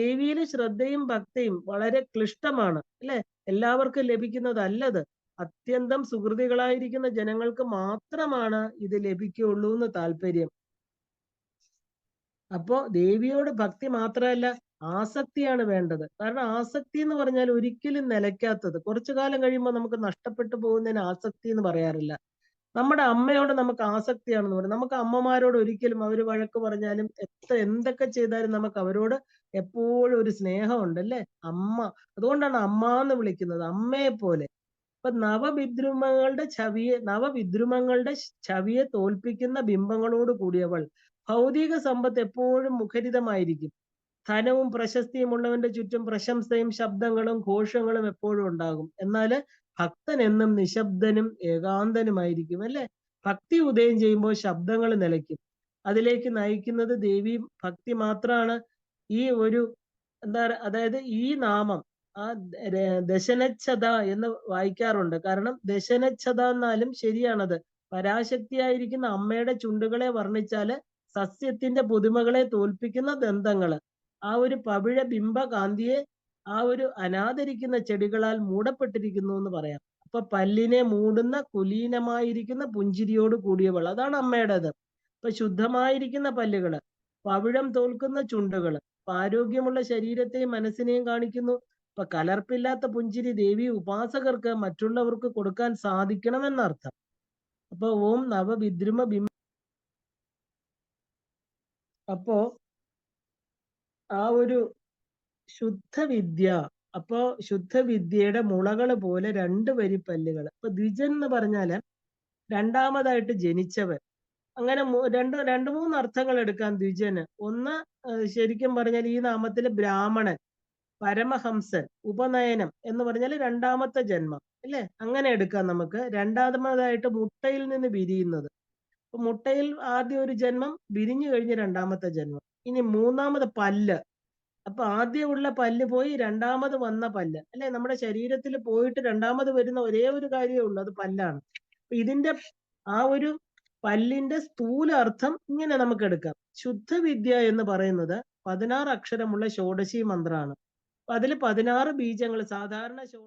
ദേവിയിൽ ശ്രദ്ധയും ഭക്തിയും വളരെ ക്ലിഷ്ടമാണ് അല്ലെ? എല്ലാവർക്കും ലഭിക്കുന്നതല്ലത്. അത്യന്തം സുഹൃതികളായിരിക്കുന്ന ജനങ്ങൾക്ക് മാത്രമാണ് ഇത് ലഭിക്കുള്ളൂ എന്ന് താല്പര്യം. അപ്പോ ദേവിയോട് ഭക്തി മാത്രമല്ല ആസക്തിയാണ് വേണ്ടത്. കാരണം ആസക്തി എന്ന് പറഞ്ഞാൽ ഒരിക്കലും നിലയ്ക്കാത്തത്. കുറച്ചു കാലം കഴിയുമ്പോൾ നമുക്ക് നഷ്ടപ്പെട്ടു പോകുന്നതിന് ആസക്തി എന്ന് പറയാറില്ല. നമ്മുടെ അമ്മയോട് നമുക്ക് ആസക്തിയാണെന്ന് പറയും. നമുക്ക് അമ്മമാരോട് ഒരിക്കലും അവർ വഴക്ക് പറഞ്ഞാലും എത്ര എന്തൊക്കെ ചെയ്താലും നമുക്ക് അവരോട് എപ്പോഴും ഒരു സ്നേഹമുണ്ട് അല്ലേ? അമ്മ. അതുകൊണ്ടാണ് അമ്മ എന്ന് വിളിക്കുന്നത് അമ്മയെ പോലെ അപ്പൊ നവവിദ്രുമങ്ങളുടെ ചവിയെ നവവിദ്രുമങ്ങളുടെ ചവിയെ തോൽപ്പിക്കുന്ന ബിംബങ്ങളോട് കൂടിയവൾ ഭൗതിക സമ്പത്ത് എപ്പോഴും മുഖരിതമായിരിക്കും. ധനവും പ്രശസ്തിയും ഉള്ളവന്റെ ചുറ്റും പ്രശംസയും ശബ്ദങ്ങളും ഘോഷങ്ങളും എപ്പോഴും ഉണ്ടാകും. എന്നാൽ ഭക്തൻ എന്നും നിശബ്ദനും ഏകാന്തനുമായിരിക്കും അല്ലെ? ഭക്തി ഉദയം ചെയ്യുമ്പോൾ ശബ്ദങ്ങൾ നിലയ്ക്കും. അതിലേക്ക് നയിക്കുന്നത് ദേവി ഭക്തി മാത്രമാണ് ഈ ഒരു എന്താ അതായത് ഈ നാമം ആ ദശനച്ഛത എന്ന് വായിക്കാറുണ്ട്. കാരണം ദശനച്ഛത എന്നാലും ശരിയാണത്. പരാശക്തിയായിരിക്കുന്ന അമ്മയുടെ ചുണ്ടുകളെ വർണിച്ചാൽ സസ്യത്തിന്റെ പുതുമകളെ തോൽപ്പിക്കുന്ന ദന്തങ്ങൾ. ആ ഒരു പവിഴ ബിംബ കാന്തിയെ ആ ഒരു അനാദരിക്കുന്ന ചെടികളാൽ മൂടപ്പെട്ടിരിക്കുന്നു എന്ന് പറയാം. അപ്പൊ പല്ലിനെ മൂടുന്ന കുലീനമായിരിക്കുന്ന പുഞ്ചിരിയോട് കൂടിയവൾ. അതാണ് അമ്മയുടേത്. ഇപ്പൊ ശുദ്ധമായിരിക്കുന്ന പല്ലുകൾ പവിഴം തോൽക്കുന്ന ചുണ്ടുകൾ ആരോഗ്യമുള്ള ശരീരത്തെയും മനസ്സിനെയും കാണിക്കുന്നു. ഇപ്പൊ കലർപ്പില്ലാത്ത പുഞ്ചിരി ദേവി ഉപാസകർക്ക് മറ്റുള്ളവർക്ക് കൊടുക്കാൻ സാധിക്കണമെന്നർത്ഥം. അപ്പൊ ഓം നവവിദ്രുമ ബിം അപ്പോ ആ ഒരു ശുദ്ധവിദ്യ. അപ്പോ ശുദ്ധവിദ്യയുടെ മുളകൾ പോലെ രണ്ട് വരി പല്ലുകൾ അപ്പൊ ദ്വിജൻ എന്ന് പറഞ്ഞാൽ രണ്ടാമതായിട്ട് ജനിച്ചവൻ. അങ്ങനെ രണ്ട് രണ്ട് മൂന്ന് അർത്ഥങ്ങൾ എടുക്കാം ദ്വിജന്. ഒന്ന് ശരിക്കും പറഞ്ഞാൽ ഈ നാമത്തിൽ ബ്രാഹ്മണൻ പരമഹംസൻ ഉപനയനം എന്ന് പറഞ്ഞാൽ രണ്ടാമത്തെ ജന്മം. അല്ലേ? അങ്ങനെ എടുക്കാം നമുക്ക്. രണ്ടാമതായിട്ട് മുട്ടയിൽ നിന്ന് വിരിയുന്നത്. മുട്ടയിൽ ആദ്യ ഒരു ജന്മം വിരിഞ്ഞു കഴിഞ്ഞ് രണ്ടാമത്തെ ജന്മം. ഇനി മൂന്നാമത് പല്ല്. അപ്പൊ ആദ്യമുള്ള പല്ല് പോയി രണ്ടാമത് വന്ന പല്ല്. അല്ലെ? നമ്മുടെ ശരീരത്തിൽ പോയിട്ട് രണ്ടാമത് വരുന്ന ഒരേ ഒരു കാര്യമേ ഉള്ളൂ അത് പല്ലാണ്. ഇതിന്റെ ആ ഒരു പല്ലിന്റെ സ്ഥൂല അർത്ഥം ഇങ്ങനെ നമുക്ക് എടുക്കാം. ശുദ്ധവിദ്യ എന്ന് പറയുന്നത് പതിനാറ് അക്ഷരമുള്ള ഷോഡശി മന്ത്രമാണ് അതിൽ പതിനാറ് ബീജങ്ങൾ സാധാരണ